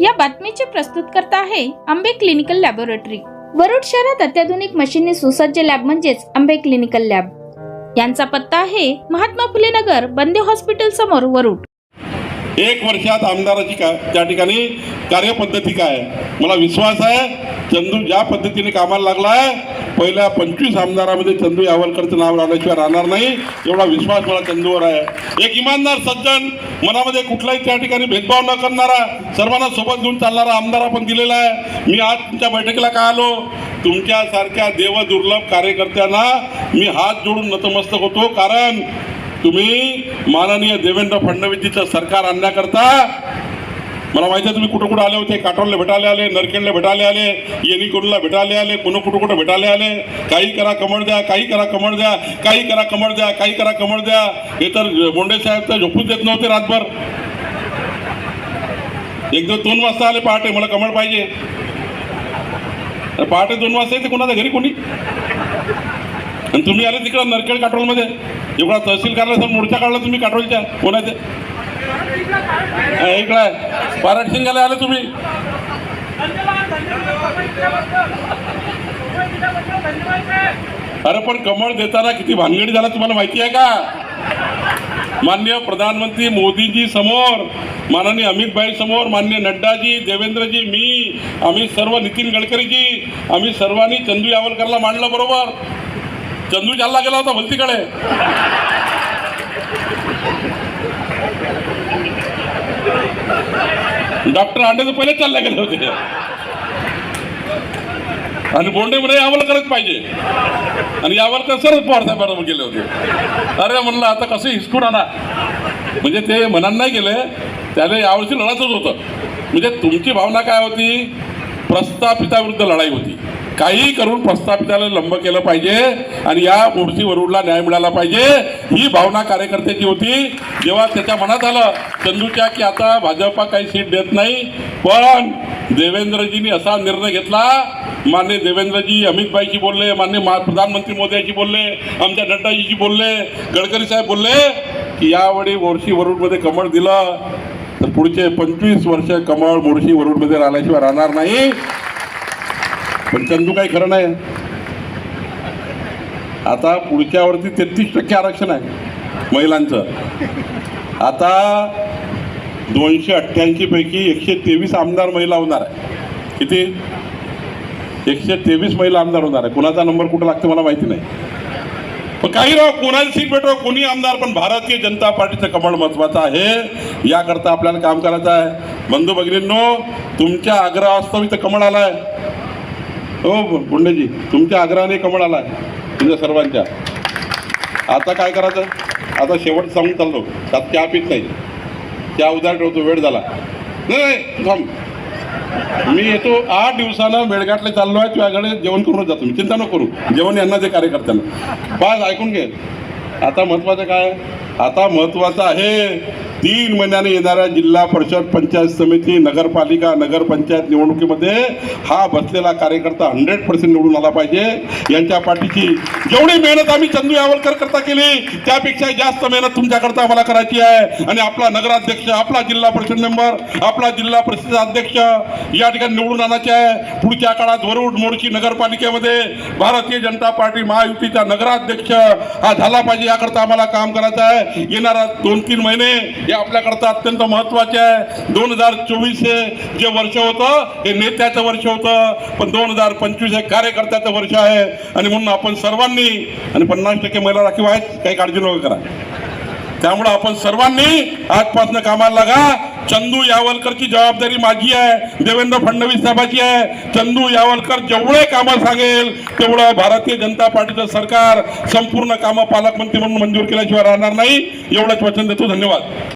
या बातमीचे प्रस्तुत करता आहे आंबे क्लिनिकल लॅबोरेटरी. वरुड शहरात अत्याधुनिक मशीनने सुसज्ज लॅब म्हणजेच आंबे क्लिनिकल लॅब. यांचा पत्ता आहे महात्मा फुले नगर बंदे हॉस्पिटल समोर वरुड. एक वर्षात आमदाराची का त्या ठिकाणी कार्यपद्धती काय? मला विश्वास आहे चंदू ज्या पद्धतीने कामाला लागला आहे पहिल्या पंचवीस आमदारामध्ये चंदू यावलकरचं नाव राहिल्याशिवाय राहणार नाही. एवढा विश्वास मला चंदूवर आहे. एक इमानदार सज्जन मनामध्ये कुठलाही त्या ठिकाणी भेदभाव न करणारा सर्वांना सोबत घेऊन चालणारा आमदार आपण दिलेला आहे. मी आज तुमच्या बैठकीला का आलो? तुमच्यासारख्या देवदुर्लभ कार्यकर्त्यांना मी हात जोडून नतमस्तक होतो. कारण तुम्ही माननीय देवेंद्र फडणवीसजीचं सरकार आणण्याकरता मला माहिती आहे तुम्ही कुठं कुठं आले होते काटोलला भेटायला आले नरखेडला भेटायला आले येणीकोडला भेटायला आले पुन्हा कुठं कुठं भेटायला आले? काही करा कमळ द्या काही करा कमळ द्या काही करा कमळ द्या काही करा कमळ द्या. हे तर बोंडे साहेब तर झोपून देत नव्हते रातभर. एकदा दोन वाजता आले पहाटे मला कमळ पाहिजे. पहाटे दोन वाजता येते कोणाच्या घरी कोणी? आणि तुम्ही आले तिकडं नरखेड काटोलमध्ये. एवढा तहसील कार्यालय मोर्चा काढला तुम्ही काटोलच्या कोणाच्या? इकडं आले तुम्ही. अरे पण कमळ देताना किती भानगडी झाला तुम्हाला माहिती आहे का? माननीय प्रधानमंत्री मोदीजी समोर माननीय अमित भाई समोर माननीय नड्डाजी देवेंद्रजी मी आम्ही सर्व नितीन गडकरीजी आम्ही सर्वांनी चंदू यावलकरला मांडलं बरोबर. चंदू जालना गेला होता भलतीकडे. डॉक्टर अंडे पहिले चालले गेले होते. आणि बोंडे म्हणे यावलकरच पाहिजे. आणि यावलकर सरच पवार साहेबांबरोबर गेले होते. अरे म्हणलं आता कसं हिसकून आणा. म्हणजे ते मनात नाही गेले त्याला यावर्षी लढायचंच होतं. म्हणजे तुमची भावना काय होती? प्रस्थापिताविरुद्ध लढाई होती. काही करून प्रस्थापिताला लंब केलं पाहिजे आणि या मूर्ती वरुडला न्याय मिळाला पाहिजे. ही भावना कार्यकर्त्याची होती. जेव्हा त्याच्या मनात आलं चंदूच्या की आता भाजपा काही सीट देत नाही पण देवेंद्रजींनी असा निर्णय घेतला. मान्य देवेंद्रजी अमितभाईशी बोलले मान्य प्रधानमंत्री मोदीशी बोलले आमच्या नड्डाजीशी बोलले गडकरी साहेब बोलले की यावेळी मोर्शी वरुडमध्ये कमळ दिलं तर पुढचे पंचवीस वर्ष कमळ मोर्शी वरुडमध्ये राहिल्याशिवाय राहणार नाही. पण चंदू काही खरं नाही. आता पुढच्यावरती तेहतीस टक्के आरक्षण आहे महिलांचं. आता दोनशे अठ्ठ्याऐंशीपैकी एकशे तेवीस आमदार महिला होणार आहे. किती? एकशे तेवीस महिला आमदार होणार आहे. कुणाचा नंबर कुठं लागतो मला माहिती नाही. पण काही राव कोणाची सीट भेटो कोणी आमदार पण भारतीय जनता पार्टीचं कमळ महत्वाचं आहे. याकरता आपल्याला काम करायचं आहे. बंधू भगिनींनो तुमच्या आग्रहास्तव इथं कमळ आहे हो, हो पुंडेजी तुमच्या आग्रहाने कमळ आलाय तुमच्या सर्वांच्या. आता काय करायचं? आता शेवट सांगून चाललो. त्यात चहा पित नाही. चहा उदार ठेवतो वेळ झाला. नाही थांब. मी येतो आठ दिवसानं मेळघाटला चाललो आहे तुझ्याकडे जेवण करूनच जातो. मी चिंता नको करू. जेवण यांना जे कार्यकर्त्यांना. पाच ऐकून घे. आता महत्त्वाचं काय? आता महत्त्वाचं आहे तीन महिन्याने येणाऱ्या जिल्हा परिषद पंचायत समिती नगरपालिका नगरपंचायत निवडणुकीमध्ये हा बसलेला कार्यकर्ता हंड्रेड पर्सेंट निवडून आला पाहिजे. यांच्या पाठीची जेवढी मेहनत आम्ही चंदू यावलकर करता केली त्यापेक्षा जास्त मेहनत तुमच्याकरता आम्हाला करायची आहे. आणि आपला नगराध्यक्ष आपला जिल्हा परिषद मेंबर आपला जिल्हा परिषद अध्यक्ष या ठिकाणी निवडून आणायचे आहे. पुढच्या काळात वरुड मोर्शी नगरपालिकेमध्ये भारतीय जनता पार्टी महायुतीचा नगराध्यक्ष हा झाला पाहिजे याकरता आम्हाला काम करायचं आहे. येणारा दोन तीन महिने हे आपल्याकरता अत्यंत महत्त्वाचे आहे. दोन हजार चोवीस हे जे वर्ष होतं हे नेत्याचं वर्ष होतं. पण दोन हजार पंचवीस हे कार्यकर्त्याचं वर्ष आहे. आणि म्हणून आपण सर्वांनी आणि पन्नास टक्के महिला राखीव आहेत काही काळजी नको करा. त्यामुळं आपण सर्वांनी आजपासून कामाला लागा. चंदू यावलकरची जबाबदारी माझी आहे. देवेंद्र फडणवीस साहेबाची आहे. चंदू यावलकर जेवढे कामं सांगेल तेवढं भारतीय जनता पार्टीचं सरकार संपूर्ण कामं पालकमंत्री म्हणून मंजूर केल्याशिवाय राहणार नाही. एवढंच वचन देतो. धन्यवाद.